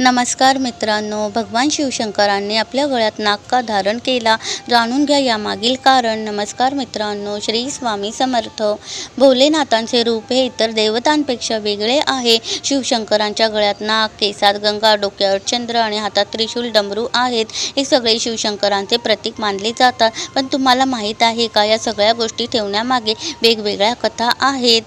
नमस्कार मित्रांनो भगवान शिवशंकरांनी आपल्या गळ्यात नाग का धारण केला. जाणून घ्या यामागील कारण. नमस्कार मित्रांनो श्री स्वामी समर्थ. भोलेनाथांचे रूप हे इतर देवतांपेक्षा वेगळे आहे. शिवशंकरांच्या गळ्यात नाग केसात गंगा डोक्यावर चंद्र आणि हातात त्रिशूल डमरू आहेत. हे सगळे शिवशंकरांचे प्रतीक मानले जातात. पण तुम्हाला माहीत आहे का? या सगळ्या गोष्टी ठेवण्यामागे वेगवेगळ्या कथा आहेत.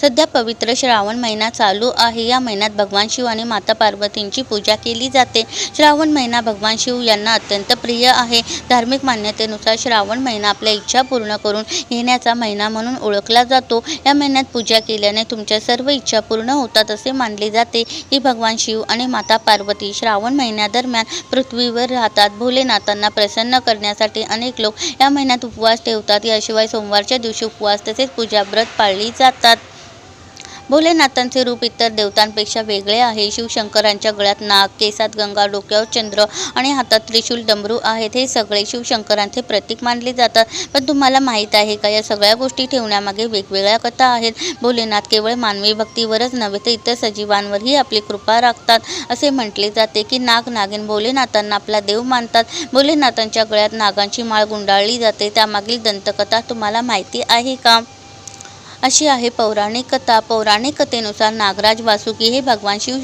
सध्या पवित्र श्रावण महिना चालू आहे. या महिन्यात भगवान शिव आणि माता पार्वतींची पूजा केली जाते. श्रावण महिना भगवान शिव यांना अत्यंत प्रिय आहे. धार्मिक मान्यतेनुसार श्रावण महिना आपल्या इच्छा पूर्ण करून येण्याचा महिना म्हणून ओळखला जातो. या महिन्यात पूजा केल्याने तुमच्या सर्व इच्छा पूर्ण होतात असे मानले जाते. की भगवान शिव आणि माता पार्वती श्रावण महिन्यादरम्यान पृथ्वीवर राहतात. भोलेनाथांना प्रसन्न करण्यासाठी अनेक लोक या महिन्यात उपवास ठेवतात. याशिवाय सोमवारच्या दिवशी उपवास तसेच पूजा व्रत पाळली जातात. भोलेनाथांचे रूप इतर देवतांपेक्षा वेगळे आहे. शिवशंकरांच्या गळ्यात नाग केसात गंगा डोक्यावर चंद्र आणि हातात त्रिशूल डमरू आहेत. हे सगळे शिवशंकरांचे प्रतीक मानले जातात. पण तुम्हाला माहीत आहे का? या सगळ्या गोष्टी ठेवण्यामागे वेगवेगळ्या कथा आहेत. भोलेनाथ केवळ मानवी भक्तीवरच नव्हे तर इतर सजीवांवरही आपली कृपा राखतात. असे म्हटले जाते की नाग नागिन भोलेनाथांना आपला देव मानतात. भोलेनाथांच्या गळ्यात नागांची माळ गुंडाळली जाते. त्यामागील दंतकथा तुम्हाला माहिती आहे का? अशी आहे पौराणिक कथा. पौराणिक कथेनुसार नागराज वासुकी हे भगवान शिव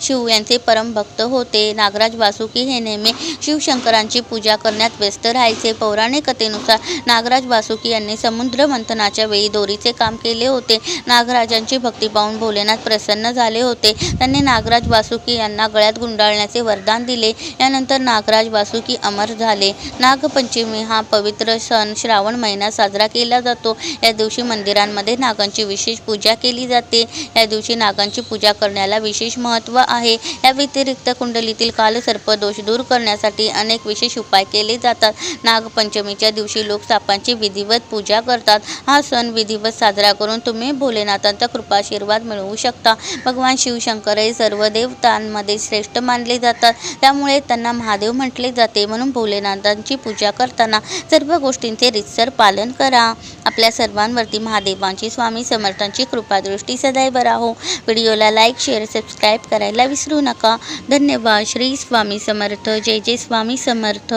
शिव यांचे परमभक्त होते. नागराज वासुकी हे नेहमी शिवशंकरांची पूजा करण्यात व्यस्त राहायचे. पौराणिक कथेनुसार नागराज वासुकी यांनी समुद्र मंथनाच्या वेळी दोरीचे काम केले होते. नागराजांची भक्ती पाहून भोलेनाथ प्रसन्न झाले होते. त्यांनी नागराज वासुकी यांना गळ्यात गुंडाळण्याचे वरदान दिले. यानंतर नागराज वासुकी अमर झाले. नागपंचमी हा पवित्र सण श्रावण महिना साजरा केला जातो. या दिवशी मंदिरांमध्ये नागांची विशेष पूजा केली जाते. या दिवशी नागांची पूजा करण्याला विशेष महत्त्व आहे. या व्यतिरिक्त कुंडलीतील कालसर्प दोष दूर करण्यासाठी अनेक विशेष उपाय केले जातात. नागपंचमीच्या दिवशी लोक सापांची विधिवत पूजा करतात. हा सण विधिवत साजरा करून तुम्ही भोलेनाथांचा कृपाशीर्वाद मिळवू शकता. भगवान शिवशंकर हे सर्व देवतांमध्ये श्रेष्ठ मानले जातात. त्यामुळे त्यांना महादेव म्हटले जाते. म्हणून भोलेनाथांची पूजा करताना सर्व गोष्टींचे रितसर पालन करा. आपल्या सर्वांवरती महादेवांची स्वामी समर्थांची कृपादृष्टी सदैव राहो. व्हिडिओला लाईक शेअर सबस्क्राईब करायला विसरू नका. धन्यवाद. श्री स्वामी समर्थ. जय जय स्वामी समर्थ.